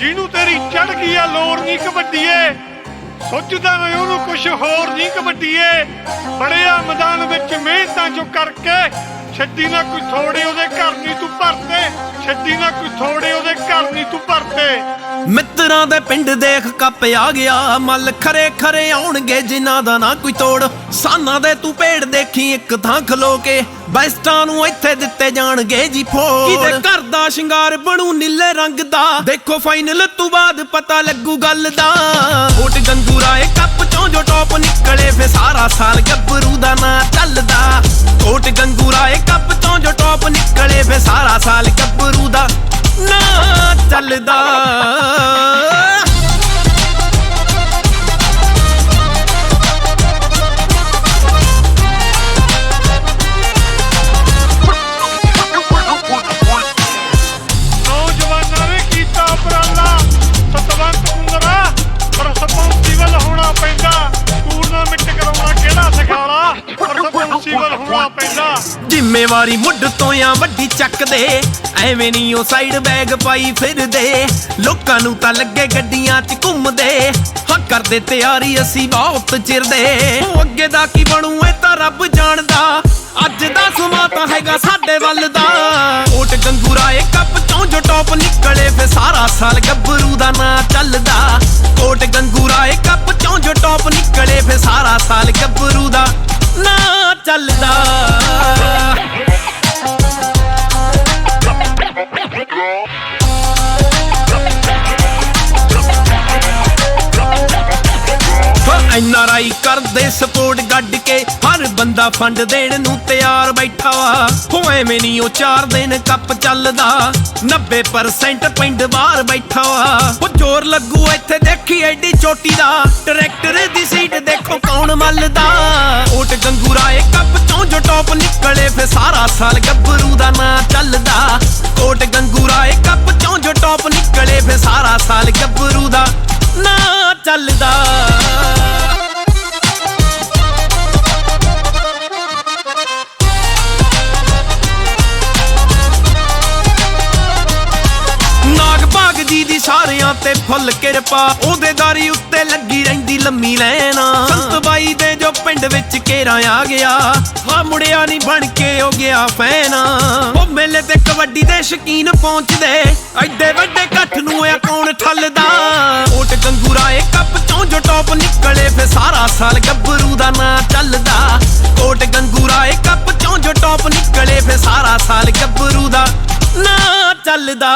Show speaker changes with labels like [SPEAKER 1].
[SPEAKER 1] ਜਿਹਨੂੰ ਤੇਰੀ ਚੜ ਗਈ ਆ ਲੋੜ ਨਹੀਂ ਕਬੱਡੀਏ। ਸੋਚਦਾ ਮੈਂ ਉਹਨੂੰ ਕੁਛ ਹੋਰ ਨਹੀਂ ਕਬੱਡੀਏ। ਬੜਿਆ ਮੈਦਾਨ ਵਿੱਚ ਮਿਹਨਤਾਂ ਜੋ ਕਰਕੇ, ਛੱਡੀ ਨਾ ਕੋਈ ਥੋੜੇ ਉਹਦੇ ਘਰ ਦੀ ਛੱਡੀ ਨਾ ਕੋਈ ਥੋੜੇ ਉਹਦੇ ਘਰ ਨਹੀਂ ਤੂੰ ਭਰਤੇ
[SPEAKER 2] ਮਿੱਤਰਾਂ ਦੇ ਪਿੰਡ ਦੇਖ ਕੱਪ ਆ ਗਿਆ ਮੱਲ ਖਰੇ ਖਰੇ ਆਉਣਗੇ ਜਿਨ੍ਹਾਂ ਦਾ ਨਾ ਕੋਈ ਤੋੜ। ਸਾਨਾ ਦੇ ਤੂੰ ਭੇੜ ਦੇਖੀ ਇੱਕ ਥਾਂ ਖਲੋ ਕੇ ਬੈਸਟਾਂ ਨੂੰ ਇੱਥੇ ਦਿੱਤੇ ਜਾਣਗੇ ਜੀ ਫੋੜ। ਕਿਤੇ ਘਰ ਦਾ ਸ਼ਿੰਗਾਰ ਬਣੂ ਨੀਲੇ ਰੰਗ ਦਾ? ਦੇਖੋ ਫਾਈਨਲ ਤੋਂ ਬਾਅਦ ਪਤਾ ਲੱਗੂ ਗੱਲ ਦਾ। ਓਟ ਗੰਗੂਰਾਏ ਕੱਪ ਚੋਂ ਜੋ ਟੌਪ ਨਿਕਲੇ ਫੇ ਸਾਰਾ ਸਾਲ ਗੱਭਰੂ ਦਾ ਨਾਂ ਚੱਲਦਾ। ਓਟ ਗੰਗੂਰਾਏ ਕੱਪ ਚੋਂ ਟੌਪ ਨਿਕਲੇ ਫੇ ਸਾਰਾ ਸਾਲ ਗੱਭਰੂ ਦਾ ਨਾ ਚੱਲਦਾ। ਜ਼ਿੰਮੇਵਾਰੀ ਮੁੱਢ ਤੋਂ ਆ ਵੱਡੀ ਚੱਕਦੇ ਐਵੇਂ ਨਹੀਂ ਉਹ ਸਾਈਡ ਬੈਗ ਪਾਈ ਫਿਰਦੇ। ਲੋਕਾਂ ਨੂੰ ਤਾਂ ਲੱਗੇ ਗੱਡੀਆਂ 'ਚ ਘੁੰਮਦੇ। ਹਾਂ, ਕਰਦੇ ਤਿਆਰੀ ਅਸੀਂ ਬਹੁਤ ਚਿਰ ਦੇ। ਉਹ ਅੱਗੇ ਦਾ ਕੀ ਬਣੂ, ਇਹ ਤਾਂ ਰੱਬ ਜਾਣਦਾ। ਅੱਜ ਦਾ ਸਮਾਂ ਤਾਂ ਹੈਗਾ ਸਾਡੇ ਵੱਲ ਦਾ। ਓਟ ਗੰਗੂਰਾਏ ਕੱਪ ਚੋਂ ਜੋ ਟੌਪ ਨਿਕਲੇ ਫੇ ਸਾਰਾ ਸਾਲ ਗੱਭਰੂ ਦਾ ਨਾਂ ਚੱਲਦਾ। ਓਟ ਗੰਗੂਰਾਏ ਕੱਪ ਚੋਂ ਜੋ ਟੌਪ ਨਿਕਲੇ ਫੇ ਸਾਰਾ ਸਾਲ ਗੱਭਰੂ ਦਾ ਨਾਂ ਚੱਲਦਾ। ਐਨ ਕਰਦੇ ਸਪੋਰਟ ਗੱਡ ਕੇ, ਹਰ ਬੰਦਾ ਫੰਡ ਦੇਣ ਨੂੰ ਤਿਆਰ ਬੈਠਾ ਵਾ। ਹੋ ਐਵੇਂ ਨਹੀਂ ਉਹ ਚਾਰ ਦਿਨ ਕੱਪ ਚੱਲਦਾ 90% ਪਿੰਡ ਬਾਹਰ ਬੈਠਾ ਵਾ। ਉਹ ਜ਼ੋਰ ਲੱਗੂ ਇੱਥੇ ਦੇਖੀ ਐਡੀ ਚੋਟੀ ਦਾ, ਟਰੈਕਟਰ ਦੀ ਸੀਟ ਦੇਖੋ ਕੌਣ ਮੱਲਦਾ। ਓਟ ਗੰਗੂਰਾਏ ਕੱਪ ਚੋਂ ਜੋ ਟੌਪ ਨਿਕਲੇ ਫੇ ਸਾਰਾ ਸਾਲ ਗੱਭਰੂ ਦਾ ਨਾਂ ਚੱਲਦਾ। ਓਟ ਗੰਗੂਰਾਏ ਕੱਪ ਚੋਂ ਜੋ ਟੌਪ ਨਿਕਲੇ ਫੇ ਸਾਰਾ ਸਾਲ ਗੱਭਰੂ ਦਾ ਨਾਂ ਚੱਲਦਾ। ਸਾਰਿਆਂ ਤੇ ਫੁੱਲ ਕਿਰਪਾ, ਉਹਦੇ ਦਾਰੀ ਉੱਤੇ ਲੱਗੀ ਰਹਿੰਦੀ ਲੰਮੀ ਲੈਣਾ। ਸੰਤ ਬਾਈ ਦੇ ਜੋ ਪਿੰਡ ਵਿੱਚ ਕੇਰਾ ਆ ਗਿਆ ਹਾਂ ਮੁੜਿਆ ਨਹੀਂ ਬਣ ਕੇ ਹੋ ਗਿਆ ਫੈਨਾ। ਉਹ ਮੇਲੇ ਤੇ ਕਬੱਡੀ ਦੇ ਸ਼ਕੀਨ ਪਹੁੰਚਦੇ, ਐਡੇ ਵੱਡੇ ਇਕੱਠ ਨੂੰ ਆ ਕੌਣ ਠੱਲਦਾ? ਓਟ ਗੰਗੂਰਾਏ ਕੱਪ ਚੋਂ ਜੋ ਟੌਪ ਨਿਕਲੇ ਫੇ ਸਾਰਾ ਸਾਲ ਗੱਭਰੂ ਦਾ ਨਾਂ ਚੱਲਦਾ। ਓਟ ਗੰਗੂਰਾਏ ਕੱਪ ਚੋਂ ਜੋ ਟੌਪ ਨਿਕਲੇ ਫੇ ਸਾਰਾ ਸਾਲ ਗੱਭਰੂ ਦਾ ਨਾਂ ਚੱਲਦਾ।